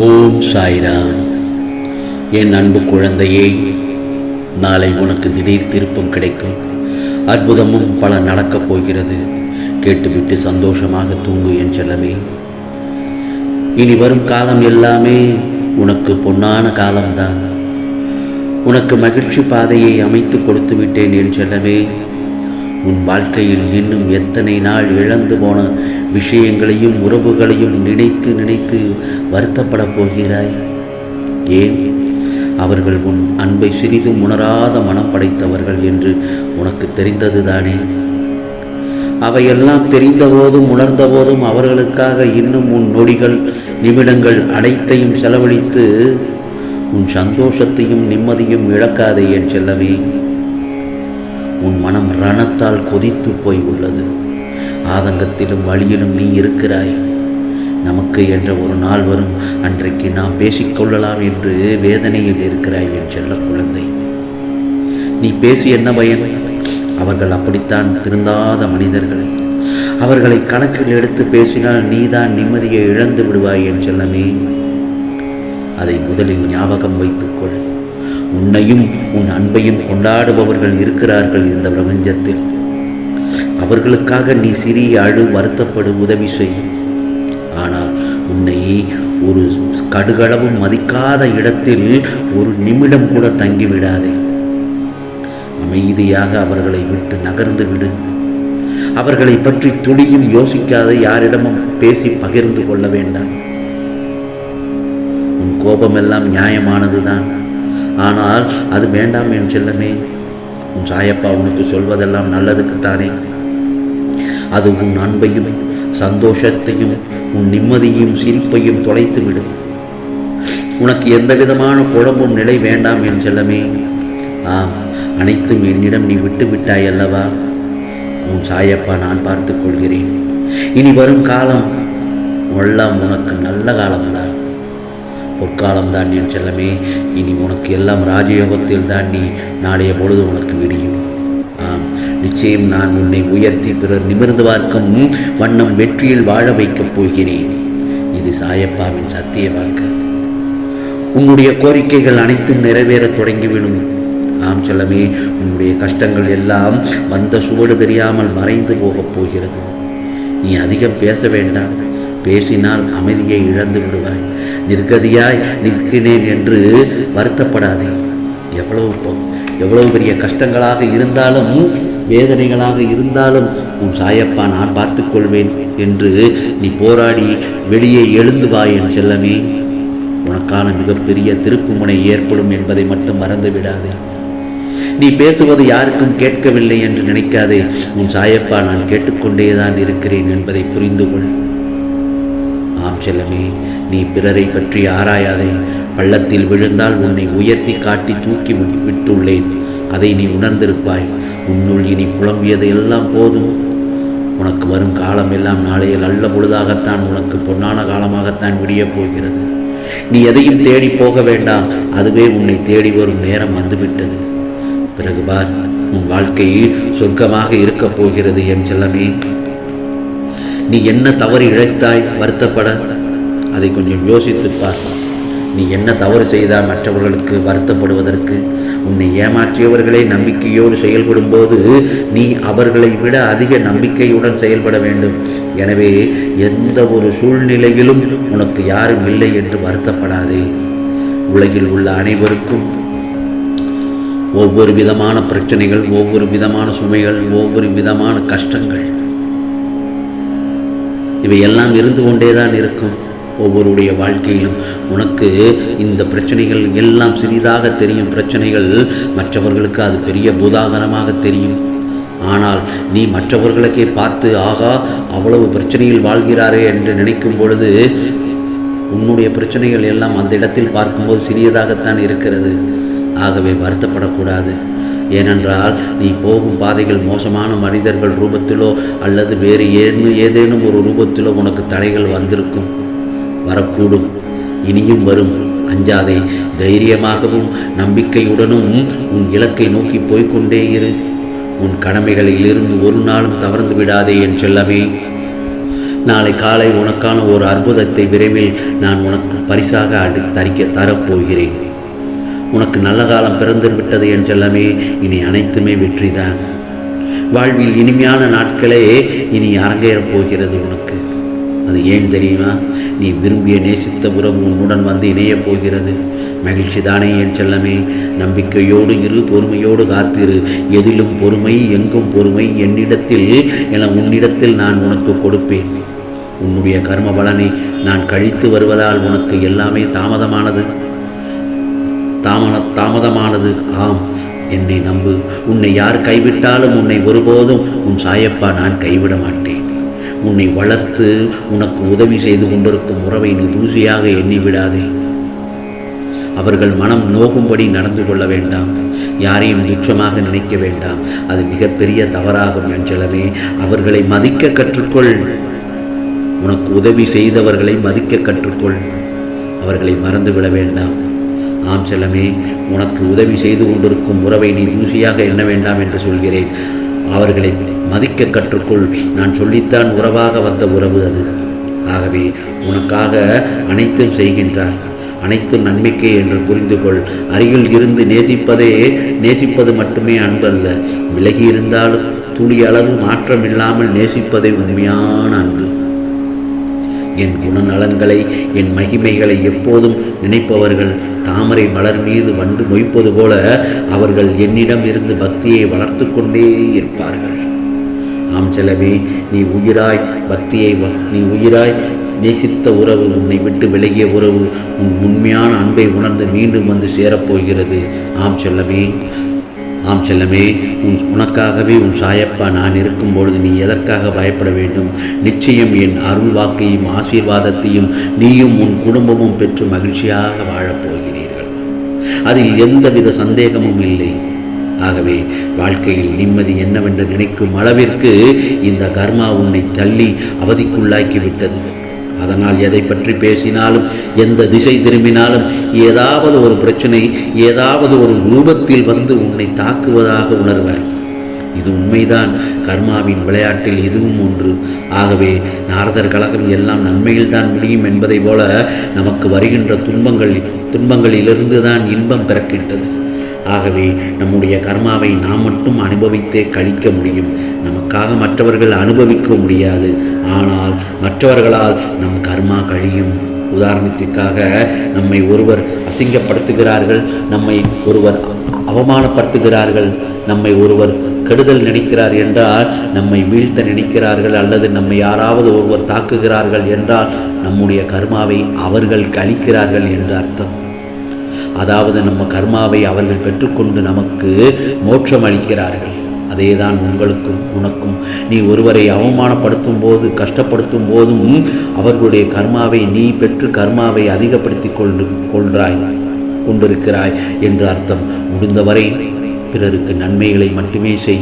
ஓம் சாய்ராம். என் அன்பு குழந்தையே நாளை உனக்கு திடீர் திருப்பம் கிடைக்கும். அற்புதமும் பல நடக்கப் போகிறது. கேட்டுவிட்டு சந்தோஷமாக தூங்கு என் செல்லமே. இனி வரும் காலம் எல்லாமே உனக்கு பொன்னான காலம்தான். உனக்கு மகிழ்ச்சி பாதையை அமைத்து கொடுத்து விட்டேன் என் செல்லமே. உன் வாழ்க்கையில் இன்னும் எத்தனை நாள் இழந்து போன விஷயங்களையும் உறவுகளையும் நினைத்து நினைத்து வருத்தப்படப் போகிறாய்? ஏன்? அவர்கள் உன் அன்பை சிறிதும் உணராத மனம் படைத்தவர்கள் என்று உனக்கு தெரிந்தது தானே அவையெல்லாம் தெரிந்தபோதும் உணர்ந்தபோதும் அவர்களுக்காக இன்னும் உன் நொடிகள் நிமிடங்கள் அனைத்தையும் செலவழித்து உன் சந்தோஷத்தையும் நிம்மதியும் இழக்காதே என் செல்லமே. உன் மனம் ரணத்தால் கொதித்து போய் உள்ளது ஆதங்கத்திலும் வழியிலும் நீ இருக்கிறாய். நமக்கு என்ற ஒரு நாள் வரும். அன்றைக்கு நாம் பேசிக்கொள்ளலாம் என்று வேதனையில் இருக்கிறாய் என் செல்ல குழந்தை. நீ பேசி என்ன பயன்? அவர்கள் அப்படித்தான் திருந்தாத மனிதர்கள். அவர்களை கணக்கில் எடுத்து பேசினால் நீதான் நிம்மதியை இழந்து விடுவாய் என் செல்லமே. அதை முதலில் ஞாபகம் வைத்துக்கொள் உன்னையும் உன் அன்பையும் கொண்டாடுபவர்கள் இருக்கிறார்கள் இந்த பிரபஞ்சத்தில். அவர்களுக்காக நீ சிறிய அழு வருத்தப்படு உதவி செய். ஆனால் உன்னை ஒரு கடுகளவும் மதிக்காத இடத்தில் ஒரு நிமிடம் கூட தங்கிவிடாதே. அமைதியாக அவர்களை விட்டு நகர்ந்து விடு. அவர்களை பற்றி துளியும் யோசிக்காத யாரிடமும் பேசி பகிர்ந்து கொள்ள வேண்டாம். உன் கோபமெல்லாம் நியாயமானதுதான். ஆனால் அது வேண்டாம் என் செல்லமே. உன் சாயப்பா உனக்கு சொல்வதெல்லாம் நல்லதுக்குத்தானே. அது உன் அன்பையும் சந்தோஷத்தையும் உன் நிம்மதியும் சிரிப்பையும் தொலைத்து விடும் உனக்கு எந்த விதமான குழம்பும் நிலை வேண்டாம் என் செல்லமே. ஆம் அனைத்தும் என்னிடம் நீ விட்டு விட்டாய் அல்லவா? உன் சாயப்பா நான் பார்த்துக்கொள்கிறேன் இனி வரும் காலம் எல்லாம் உனக்கு நல்ல காலம்தான். பொற்காலம்தான் என் செல்லமே. இனி உனக்கு எல்லாம் ராஜயோகத்தில் தான் நீ நாளைய பொழுது உனக்கு விடியும். ஆம் நிச்சயம் நான் உன்னை உயர்த்தி பிறர் நிமிர்ந்து பார்க்கும் வண்ணம் வெற்றியில் வாழ வைக்கப் போகிறேன். இது சாயப்பாவின் சத்திய வாக்கு. உன்னுடைய கோரிக்கைகள் அனைத்தும் நிறைவேற தொடங்கிவிடும். ஆம் செல்லமே உன்னுடைய கஷ்டங்கள் எல்லாம் வந்த சுவடு தெரியாமல் மறைந்து போகப் போகிறது. நீ அதிகம் பேச வேண்டாம். பேசினால் அமைதியை இழந்து விடுவாய். நிர்கதியாய் நிற்கிறேன் என்று வருத்தப்படாதே. எவ்வளவு எவ்வளவு பெரிய கஷ்டங்களாக இருந்தாலும் வேதனைகளாக இருந்தாலும் உன் சாயப்பா நான் பார்த்துக்கொள்வேன் என்று நீ போராடி வெளியே எழுந்து வா என் செல்லமே. உனக்கான மிகப்பெரிய திருப்புமுனை ஏற்படும் என்பதை மட்டும் மறந்து விடாதே நீ பேசுவது யாருக்கும் கேட்கவில்லை என்று நினைக்காதே. உன் சாயப்பா நான் கேட்டுக்கொண்டேதான் இருக்கிறேன் என்பதை புரிந்து கொள் ஆம் செல்லமே நீ பிறரை பற்றி ஆராயாதே. பள்ளத்தில் விழுந்தால் உன்னை உயர்த்தி காட்டி தூக்கி விட்டு- விட்டுள்ளேன். அதை நீ உணர்ந்திருப்பாய். உன்னுள் இனி புலம்பியது எல்லாம் போதும். உனக்கு வரும் காலம் எல்லாம் நாளைய நல்ல பொழுதாகத்தான் உனக்கு பொன்னான காலமாகத்தான் விடியப் போகிறது. நீ எதையும் தேடி போக வேண்டாம். அதுவே உன்னை தேடி வரும் நேரம் வந்துவிட்டது. பிறகு பார் உன் வாழ்க்கை சொர்க்கமாக இருக்கப் போகிறது என் செல்லமே. நீ என்ன தவறு இழைத்தாய் வருத்தப்பட? அதை கொஞ்சம் யோசித்து பார். நீ என்ன தவறு செய்தால் மற்றவர்களுக்கு வருத்தப்படுவதற்கு? உன்னை ஏமாற்றியவர்களே நம்பிக்கையோடு செயல்படும் போது நீ அவர்களை விட அதிக நம்பிக்கையுடன் செயல்பட வேண்டும். எனவே எந்த ஒரு சூழ்நிலையிலும் உனக்கு யாரும் இல்லை என்று வருத்தப்படாதே. உலகில் உள்ள அனைவருக்கும் ஒவ்வொரு விதமான பிரச்சனைகள் ஒவ்வொரு விதமான சுமைகள் ஒவ்வொரு விதமான கஷ்டங்கள் இவையெல்லாம் இருந்து கொண்டேதான் இருக்கும் ஒவ்வொருடைய வாழ்க்கையிலும். உனக்கு இந்த பிரச்சனைகள் எல்லாம் சிறிதாக தெரியும் பிரச்சனைகள். மற்றவர்களுக்கு அது பெரிய பூதாகரமாக தெரியும். ஆனால் நீ மற்றவர்களுக்கே பார்த்து ஆகா அவ்வளவு பிரச்சனையில் வாழ்கிறாரே என்று நினைக்கும் பொழுது உன்னுடைய பிரச்சனைகள் எல்லாம் அந்த இடத்தில் பார்க்கும்போது சிறியதாகத்தான் இருக்கிறது. ஆகவே வருத்தப்படக்கூடாது. ஏனென்றால் நீ போகும் பாதைகள் மோசமான மனிதர்கள் ரூபத்திலோ அல்லது வேறு ஏன்னு ஏதேனும் ஒரு ரூபத்திலோ உனக்கு தடைகள் வந்திருக்கும். வரக்கூடும். இனியும் வரும். அஞ்சாதே. தைரியமாகவும் நம்பிக்கையுடனும் உன் இலக்கை நோக்கி போய்க்கொண்டே இரு. உன் கடமைகளில் இருந்து ஒரு நாளும் தவறந்து விடாதே என் செல்லமே. நாளை காலை உனக்கான ஒரு அற்புதத்தை விரைவில் நான் உனக்கு பரிசாக அடி தரிக்க தரப்போகிறேன். உனக்கு நல்ல காலம் பிறந்து விட்டது என் செல்லமே இனி அனைத்துமே வெற்றிதான். வாழ்வில் இனிமையான நாட்களே இனி அரங்கேறப் போகிறது உனக்கு. அது ஏன் தெரியுமா? நீ விரும்பிய நேசித்த உறவு உன்னுடன் வந்து இணையப் போகிறது. மகிழ்ச்சி தானே என் செல்லமே நம்பிக்கையோடு இரு பொறுமையோடு காத்திரு. எதிலும் பொறுமை எங்கும் பொறுமை என்னிடத்தில் என உன்னிடத்தில் நான் உனக்கு கொடுப்பேன். உன்னுடைய கர்ம பலனை நான் கழித்து வருவதால் உனக்கு எல்லாமே தாமதமானது. தாமத தாமதமானது. ஆம் என்னை நம்பு. உன்னை யார் கைவிட்டாலும் உன்னை ஒருபோதும் உன் சாயப்பா நான் கைவிட மாட்டேன். உன்னை வளர்த்து உனக்கு உதவி செய்து கொண்டிருக்கும் உறவை நீ தூசியாக எண்ணி விடாதே. அவர்கள் மனம் நோகும்படி நடந்து கொள்ள வேண்டாம். யாரையும் துச்சமாக நினைக்க வேண்டாம். அது மிகப்பெரிய தவறாகும் என்றளவே அவர்களை மதிக்க கற்றுக்கொள். உனக்கு உதவி செய்தவர்களை மதிக்க கற்றுக்கொள். அவர்களை மறந்துவிட வேண்டாம். ஆம் செல்லமே உனக்கு உதவி செய்து கொண்டிருக்கும் உறவை நீ தூசியாக எண்ண வேண்டாம் என்று சொல்கிறேன். அவர்களை மதிக்க கற்றுக்கொள். நான் சொல்லித்தான் உறவாக வந்த உறவு அது. ஆகவே உனக்காக அனைத்தும் செய்கின்றார். அனைத்தும் நன்மைக்கே என்று புரிந்து கொள் அருகில் இருந்து நேசிப்பதே நேசிப்பது மட்டுமே அன்பல்ல. விலகி இருந்தாலும் துளி அளவு மாற்றம் இல்லாமல் நேசிப்பதே உண்மையான அன்பு. என் குணநலன்களை என் மகிமைகளை எப்போதும் நினைப்பவர்கள் தாமரை மலர் மீது வந்து மொய்ப்பது போல அவர்கள் என்னிடம் இருந்து பக்தியை வளர்த்து கொண்டே இருப்பார்கள். ஆம் செலவே நீ உயிராய் பக்தியை வ- நீ உயிராய் நேசித்த உறவு உன்னை விட்டு விலகிய உறவு உன் உண்மையான அன்பை உணர்ந்து மீண்டும் வந்து சேரப்போகிறது. ஆம் செல்லமே ஆம் செல்லமே உன் உனக்காகவே உன் சாயப்பா நான் இருக்கும் பொழுது நீ எதற்காக பயப்பட வேண்டும்? நிச்சயம் என் அருள் வாக்கையும் ஆசீர்வாதத்தையும் நீயும் உன் குடும்பமும் பெற்று மகிழ்ச்சியாக வாழ அதில் எந்தவித சந்தேகமும் இல்லை. ஆகவே வாழ்க்கையில் நிம்மதி என்னவென்று நினைக்கும் அளவிற்கு இந்த கர்மா உன்னை தள்ளி அவதிக்குள்ளாக்கி விட்டது அதனால் எதை பற்றி பேசினாலும் எந்த திசை திரும்பினாலும் ஏதாவது ஒரு பிரச்சனை ஏதாவது ஒரு ரூபத்தில் வந்து உன்னை தாக்குவதாக உணர்வாய். இது உண்மைதான். கர்மாவின் விளையாட்டில் இதுவும் ஒன்று. ஆகவே நாரதர் கழகம் எல்லாம் நன்மையில்தான் முடியும் என்பதை போல நமக்கு வருகின்ற துன்பங்கள் துன்பங்களிலிருந்து தான் இன்பம் பிறக்கின்றது. ஆகவே நம்முடைய கர்மாவை நாம் மட்டும் அனுபவித்தே கழிக்க முடியும். நமக்காக மற்றவர்கள் அனுபவிக்க முடியாது. ஆனால் மற்றவர்களால் நம் கர்மா கழியும். உதாரணத்திற்காக நம்மை ஒருவர் அசிங்கப்படுத்துகிறார்கள் நம்மை ஒருவர் அவமானப்படுத்துகிறார்கள் நம்மை ஒருவர் கெடுதல் நினைக்கிறார் என்றால் நம்மை வீழ்த்த நினைக்கிறார்கள் அல்லது நம்மை யாராவது ஒருவர் தாக்குகிறார்கள் என்றால் நம்முடைய கர்மாவை அவர்கள் கழிக்கிறார்கள் என்று அர்த்தம். அதாவது நம்ம கர்மாவை அவர்கள் பெற்றுக்கொண்டு நமக்கு மோட்சம் அளிக்கிறார்கள். அதேதான் உங்களுக்கும் உனக்கும். நீ ஒருவரை அவமானப்படுத்தும் போது கஷ்டப்படுத்தும் போதும் அவர்களுடைய கர்மாவை நீ பெற்று கர்மாவை அதிகப்படுத்தி கொண்டு கொள்கிறாய் கொண்டிருக்கிறாய் என்று அர்த்தம். முடிந்தவரை பிறருக்கு நன்மைகளை மட்டுமே செய்.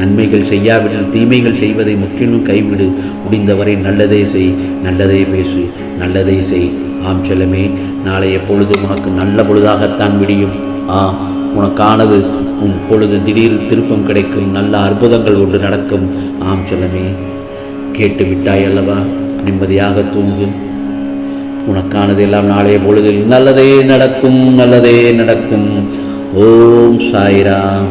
நன்மைகள் செய்யாவிடில் தீமைகள் செய்வதை முற்றிலும் கைவிடு. முடிந்தவரை நல்லதே செய் நல்லதே பேசு நல்லதே செய். ஆம் செல்லமே நாளைய பொழுது உனக்கு நல்ல பொழுதாகத்தான் விடியும்? ஆம் உனக்கானது உன் பொழுது திடீர் திருப்பம் கிடைக்கும். நல்ல அற்புதங்கள் ஒன்று நடக்கும். ஆம் செல்லமே கேட்டு விட்டாய் அல்லவா? நிம்மதியாக தூங்கு. உனக்கானது எல்லாம் நாளைய பொழுதில் நல்லதே நடக்கும் நல்லதே நடக்கும். ஓம் சாய்ராம்.